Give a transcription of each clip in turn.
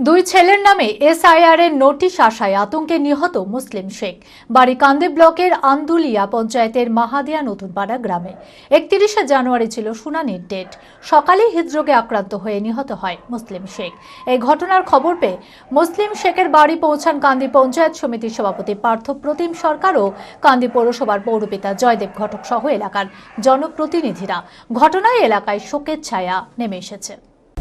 দুই ছেলের নামে এসআইআর এর নোটিশ আসায় আতঙ্কে নিহত মুসলিম শেখ। বাড়ি কান্দে ব্লকের আন্দুলিয়া পঞ্চায়েতের মাহাদিয়া নতুনপাড়া গ্রামে। একত্রিশে জানুয়ারি ছিল শুনানির ডেট। সকালে হৃদরোগে আক্রান্ত হয়ে নিহত হয় মুসলিম শেখ। এই ঘটনার খবর পেয়ে মুসলিম শেখের বাড়ি পৌঁছান কান্দি পঞ্চায়েত সমিতির সভাপতি পার্থ প্রতিম সরকার ও কান্দি পৌরসভার পৌরপিতা জয়দেব ঘটক সহ এলাকার জনপ্রতিনিধিরা। ঘটনায় এলাকায় শোকের ছায়া নেমে এসেছে।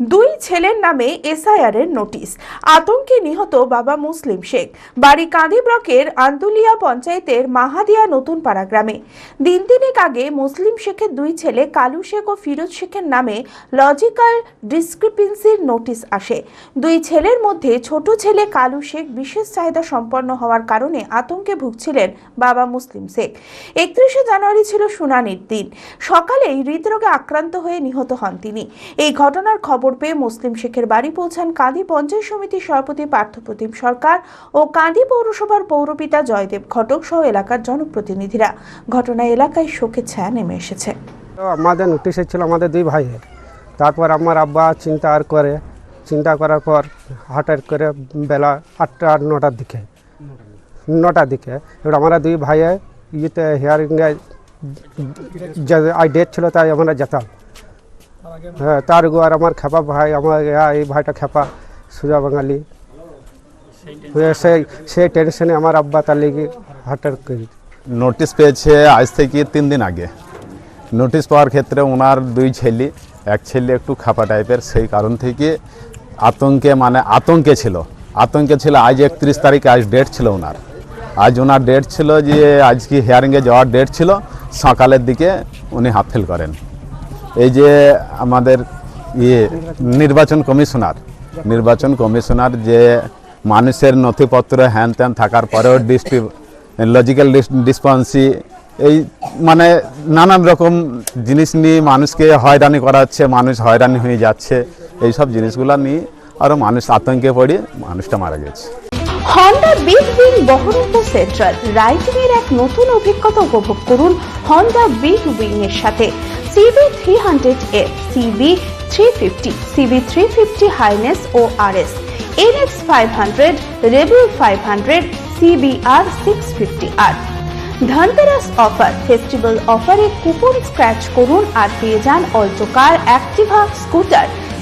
দুই ছেলের নামে এসআইআর এর নোটিশ। আতঙ্কে নিহত বাবা মুসলিম শেখ। বাড়ি কাঁদি ব্লকের আন্দুলিয়া পঞ্চায়েতের মাহাদিয়া নতুন পাড়া গ্রামে। দিন তিনেক আগে মুসলিম শেখের দুই ছেলে কালু শেখ ও ফিরোজ শেখের নামে লজিক্যাল ডিসক্রিপেন্সির নোটিশ আসে। দুই ছেলের মধ্যে ছোট ছেলে কালু শেখ বিশেষ চাহিদা সম্পন্ন হওয়ার কারণে আতঙ্কে ভুগছিলেন বাবা মুসলিম শেখ। একত্রিশে জানুয়ারি ছিল শুনানির দিন। সকালেই হৃদরোগে আক্রান্ত হয়ে নিহত হন তিনি। এই ঘটনার খবর পেয়ে মুসলিম শেখের বাড়ি পৌঁছান কাঁদি পঞ্চায়েত সমিতির সভাপতি পার্থপ্রতিম সরকার ও কাঁদি পৌরসভার পৌরপিতা জয়দেব ঘটক সহ এলাকার জনপ্রতিনিধিরা ঘটনায় এলাকায় শোকের ছায়া নেমে এসেছে আমাদের নোটিশ ছিল আমাদের দুই ভাইয়ের তারপর আমার আব্বা চিন্তা আর করে চিন্তা করার পর হাটের করে বেলা আটটা নটার দিকে নটার দিকে এবার আমরা দুই ভাইয়ে ইয়েতে হিয়ারিংয়ে আই ডেট ছিল তাই আমরা যেতাম হ্যাঁ তার আর আমার খেপা ভাই, আমার এই ভাইটা খেপা, সুজা বাঙালি। সেই সেই টেনশনে আমার আব্বা তার লেগে হাটের করি নোটিশ পেয়েছে আজ থেকে তিন দিন আগে। নোটিশ পাওয়ার ক্ষেত্রে ওনার দুই ছেলে, এক ছেলে একটু খাপা টাইপের সেই কারণ থেকে আতঙ্কে মানে আতঙ্কে ছিল। আতঙ্কে ছিল, আজ একত্রিশ তারিখ, আজ ডেট ছিল ওনার। আজ ওনার ডেট ছিল যে, আজকে হিয়ারিংয়ে যাওয়ার ডেট ছিল, সকালের দিকে উনি হাত ফেল করেন। এই যে আমাদের ইয়ে নির্বাচন কমিশনার। নির্বাচন কমিশনার যে মানুষের নথিপত্র হ্যান ত্যান থাকার পরেও ডিস্ট্রি লজিক্যাল ডিসপন্সি এই মানে নানান রকম জিনিস নিয়ে মানুষকে হয়রানি করাচ্ছে, মানুষ হয়রানি হয়ে যাচ্ছে এই সব জিনিসগুলো নিয়ে আরও মানুষ আতঙ্কে পড়ে, মানুষটা মারা গেছে। Honda big wing Berhampore central riding এর এক নতুন অভিজ্ঞতা উপভোগ করুন হন্ডা বিগ উইং এর সাথে। CB three hundred Highness five hundred CBR six fifty আর ধনতেরাস অফার ফেস্টিভ্যাল অফারে কুপন স্ক্র্যাচ করুন আর পেয়ে যান Alto car Activa scooter